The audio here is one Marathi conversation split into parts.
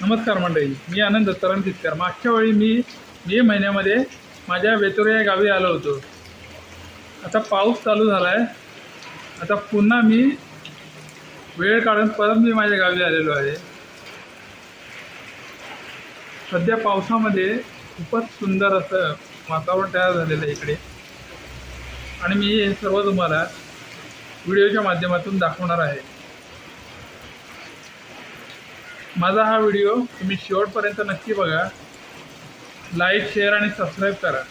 नमस्कार मंडळी मी आनंद दत्ताराम तितकर मागच्या वेळी मी मे महिन्यामध्ये माझ्या वेतोरे या गावी आलो होतो. आता पाऊस चालू झाला आहे आता पुन्हा मी वेळ काढून परत मी माझ्या गावी आलेलो आहे. सध्या पावसामध्ये खूपच सुंदर असं वातावरण तयार झालेलं आहे इकडे. आणि मी हे सर्व तुम्हाला व्हिडिओच्या माध्यमातून दाखवणार आहे. माझा हा व्हिडिओ तुम्ही शेवटपर्यंत नक्की बघा. लाईक शेअर आणि सबस्क्राईब करा.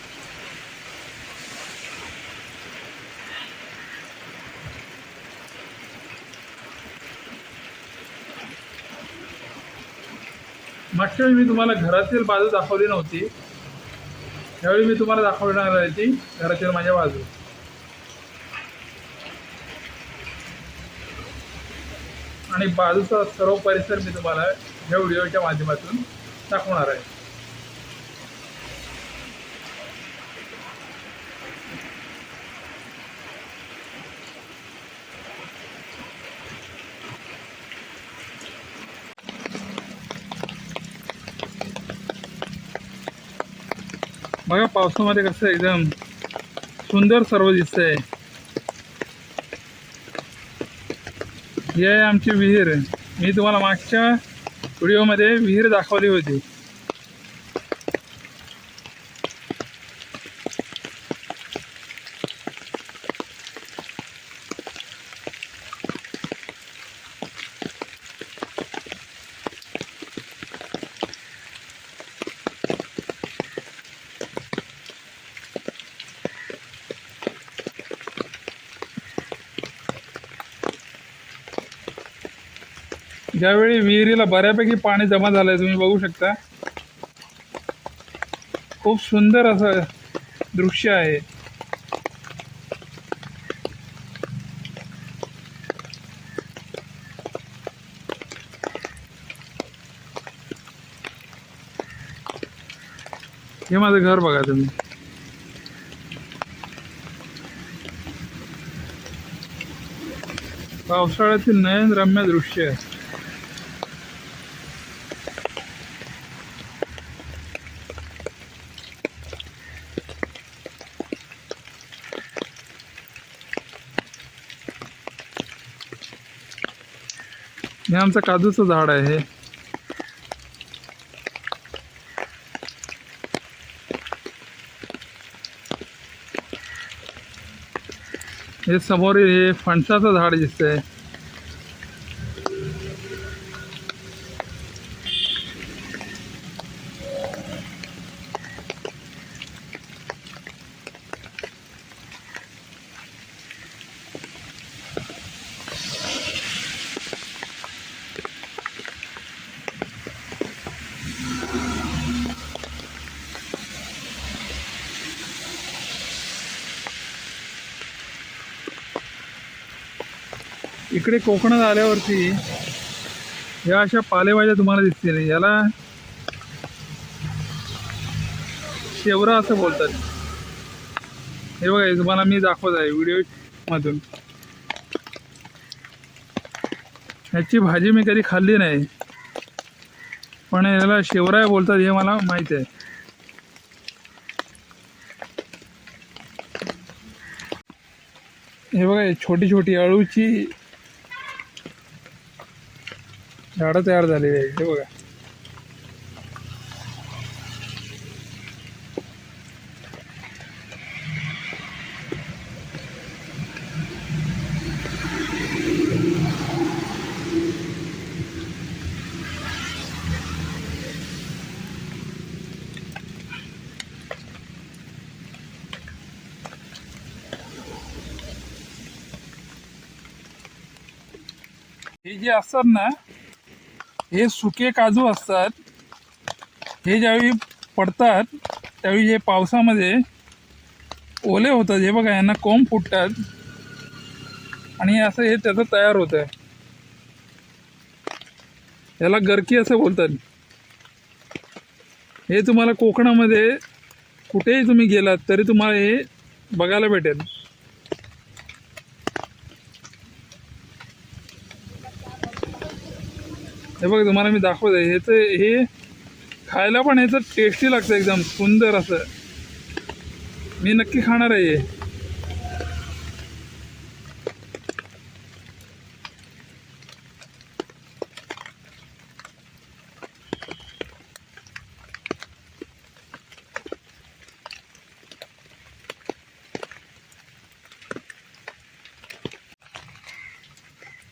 मागच्या वेळी मी तुम्हाला घरातील बाजू दाखवली नव्हती. त्यावेळी मी तुम्हाला दाखवणार आहे ती घरातील माझ्या बाजू आणि बाजूचा सर्व परिसर मी तुम्हाला ह्या व्हिडिओच्या माध्यमातून दाखवणार आहे. बघा पावसामध्ये कसं एकदम सुंदर सर्व दिसतंय. ही आहे आमची विहीर. मी तुम्हाला मागच्या व्हिडिओमध्ये विहीर दाखवली होती. ज्यावेळी विहिरीला बऱ्यापैकी पाणी जमा झालंय तुम्ही बघू शकता. खूप सुंदर असं दृश्य आहे. हे माझं घर बघा तुम्ही. पावसाळ्यातील नयन रम्य दृश्य आहे. हे आमचं काजूचं झाड आहे हे. हे समोर हे फणसाचं झाड दिसतंय. इकडे कोकणात आल्यावरती या अशा पालेभाज्या तुम्हाला दिसतील याला शेवरा असं बोलतात. हे बघा तुम्हाला मी दाखवत आहे व्हिडिओ मधून. ह्याची भाजी मी कधी खाल्ली नाही. पण याला शेवराय बोलतात हे मला माहीत आहे. हे बघा छोटी छोटी अळूची झाडं तयार झालेली आहे हे बघा. हे जे असतात ना हे सुके काजू असतात हे ज्यावेळी पडतात त्यावेळी हे पावसामध्ये ओले होतात. हे बघा यांना कोंब फुटतात. आणि असं हे त्याचं तयार होतं आहे याला गरकी असं बोलतात. हे तुम्हाला कोकणामध्ये कुठेही तुम्ही गेलात तरी तुम्हाला हे बघायला भेटेल. हे बघ तुम्हाला मी दाखवत आहे ह्याचं हे खायला पण ह्याचं टेस्टी लागतं एकदम सुंदर असं. मी नक्की खाणार आहे हे.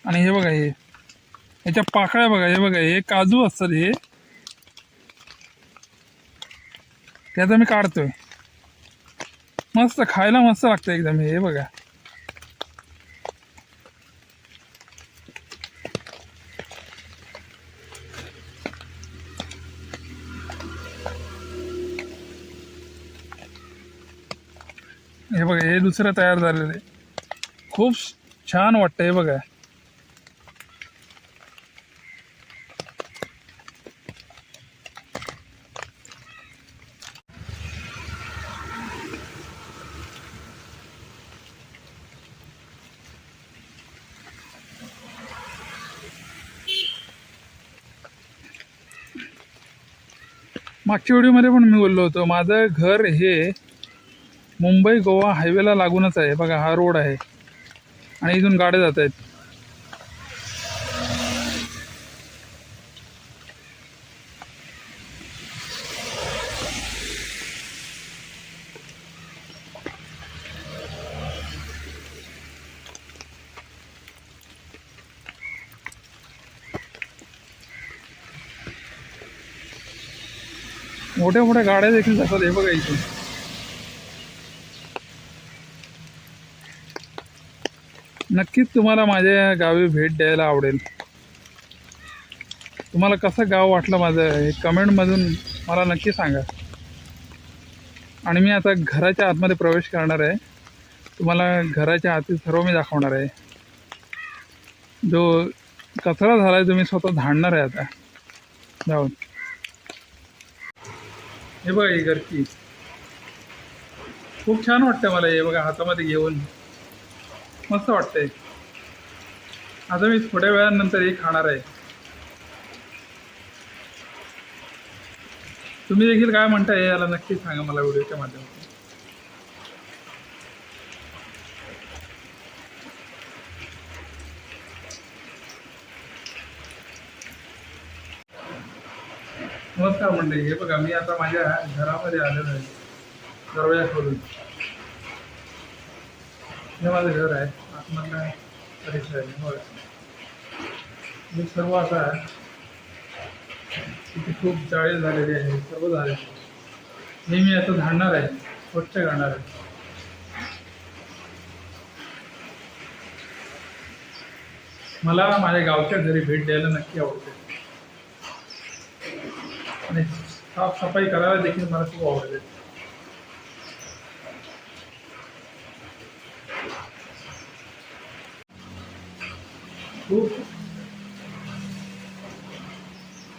आणि हे बघा हे. याच्या पाकळ्या बघा हे बघा हे काजू असतात हे. त्याचा मी काढतोय. मस्त खायला मस्त लागतं एकदम हे बघा. हे बघा हे दुसरं तयार झालेलं आहे. खूप छान वाटतं हे बघा. मागच्या व्हिडिओमध्ये पण मी बोललो होतो माझं घर हे मुंबई गोवा हायवेला लागूनच आहे. बघा हा रोड आहे. आणि इथून गाड्या जात आहेत मोठ्या मोठ्या गाड्या देखील जातात हे बघा इथून. नक्कीच तुम्हाला माझ्या गावी भेट द्यायला आवडेल. तुम्हाला कसं गाव वाटलं माझं हे कमेंटमधून मला नक्की सांगा. आणि मी आता घराच्या आतमध्ये प्रवेश करणार आहे. तुम्हाला घराच्या आतील सर्व मी दाखवणार आहे. जो कचरा झाला आहे तुम्ही स्वतः धाडणार आहे आता. जाऊन. हे बघा ही घरची खूप छान वाटतं मला हे बघा हातामध्ये घेऊन. मस्त वाटतंय. आता मी थोड्या वेळानंतर हे खाणार आहे. तुम्ही देखील काय म्हणताय याला नक्की सांगा मला व्हिडिओच्या माध्यमातून. नमस्कार मंडळी हे बघा मी आता माझ्या घरामध्ये आलेलो आहे दरवाजा खोलून हे माझं घर आहे आतमधला परिसर आहे बघा मी सर्व आता तिथे खूप जाळी झालेली आहे सर्व झाले. हे मी आता झाडणार आहे स्वच्छ करणार आहे. मला माझ्या गावच्या घरी भेट द्यायला नक्की आवडते. आणि साफसफाई करायला देखील मला खूप आवडते खूप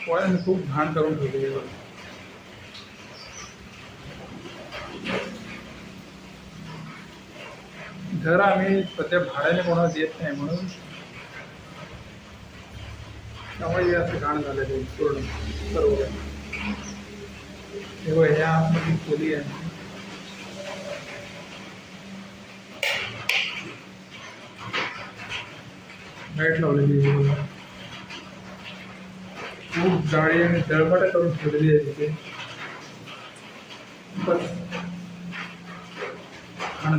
पोळ्याने खूप घाण करून ठेवलेली आहे घर आम्ही सध्या भाड्याने कोणाला देत नाही म्हणून त्यामुळे असं घाण झालेलं आहे पूर्ण सर्व हे ह्या आतमध्ये खोली आहे. लाइट लावलेली आहे खूप जाळी आणि तळमट करून ठेवलेली आहे तिथे. बस घाण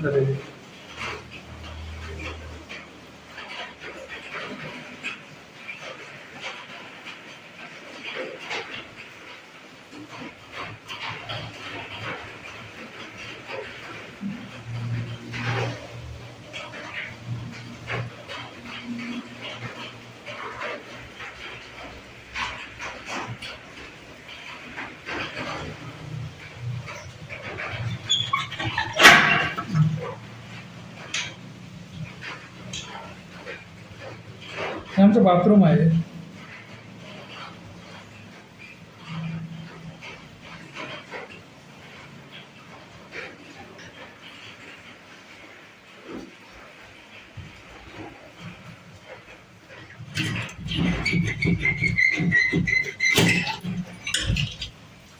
हे आमचं बाथरूम आहे.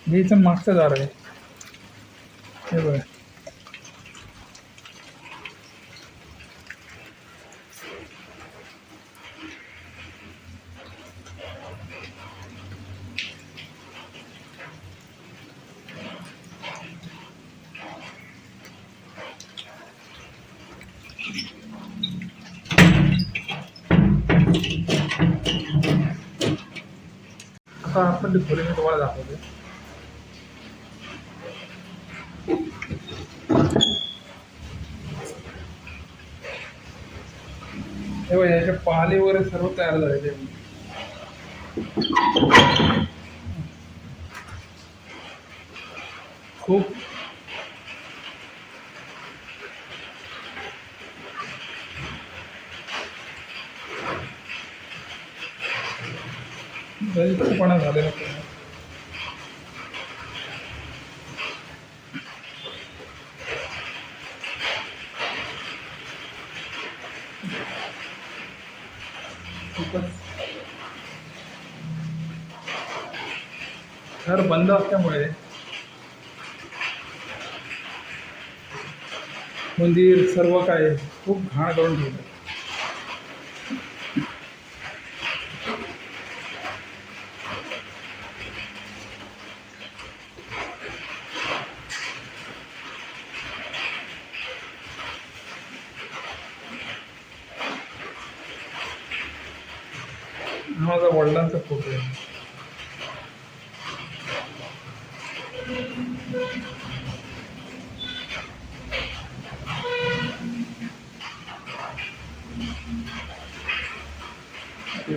हे इथं मागचं दार आहे हे बघा आता आपण ते मी तुम्हाला दाखवतो. हे बघा याचे पाले वगैरे सर्व तयार झालेले खूप दलितपणा झालेला घर बंद असल्यामुळे मंदिर सर्व काय खूप घाण करून ठेवलं हा माझा वडिलांचा फोटो आहे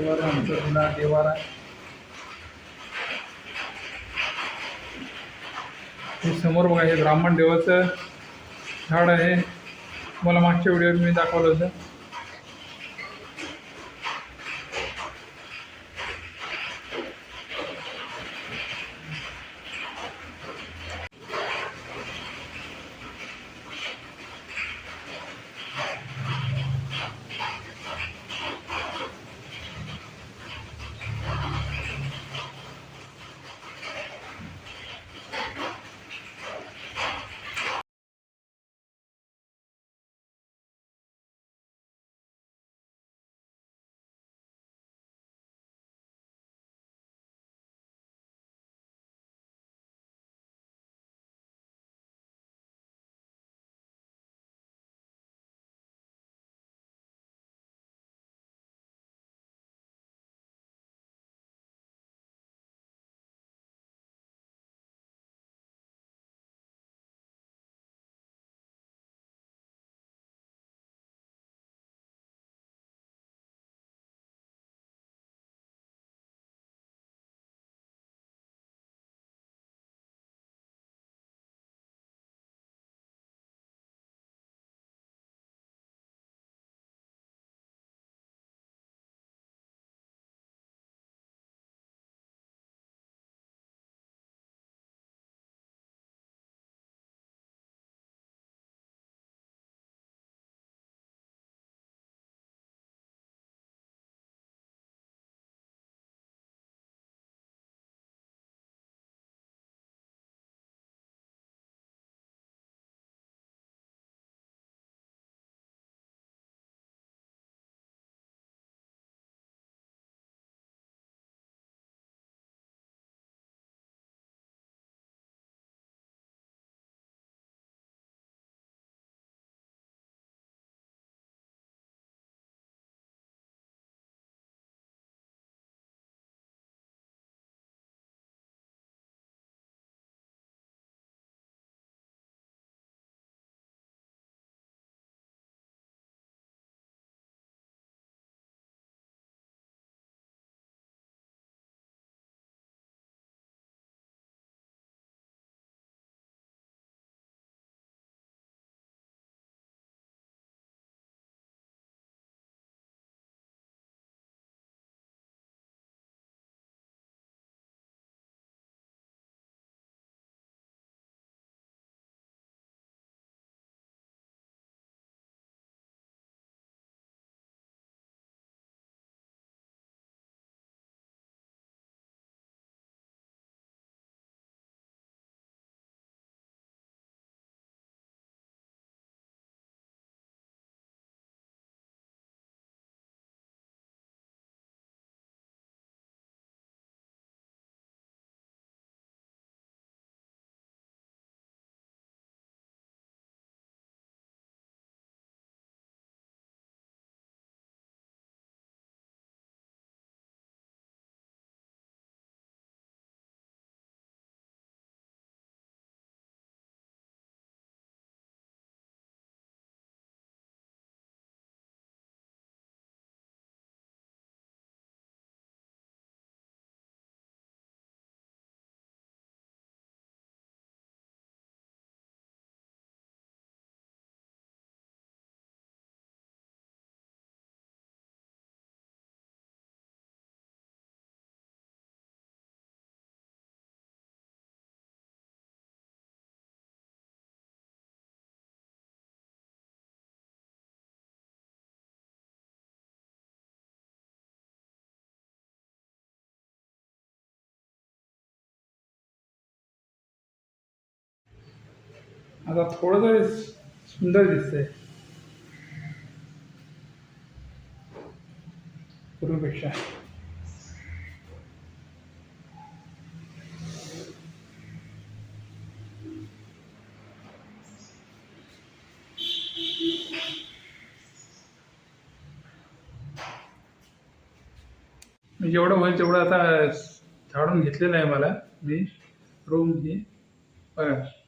देवारा आमचा जुना आहे हे समोर बघा हे ब्राह्मण देवाचं झाड आहे. मला मागच्या व्हिडिओत मी दाखवलं होतं. आता थोडं तरी सुंदर दिसतंय. पूर्वीपेक्षा. मी जेवढं होईल तेवढं आता झाडून घेतलेलं आहे मला मी. रूम हे. बघा.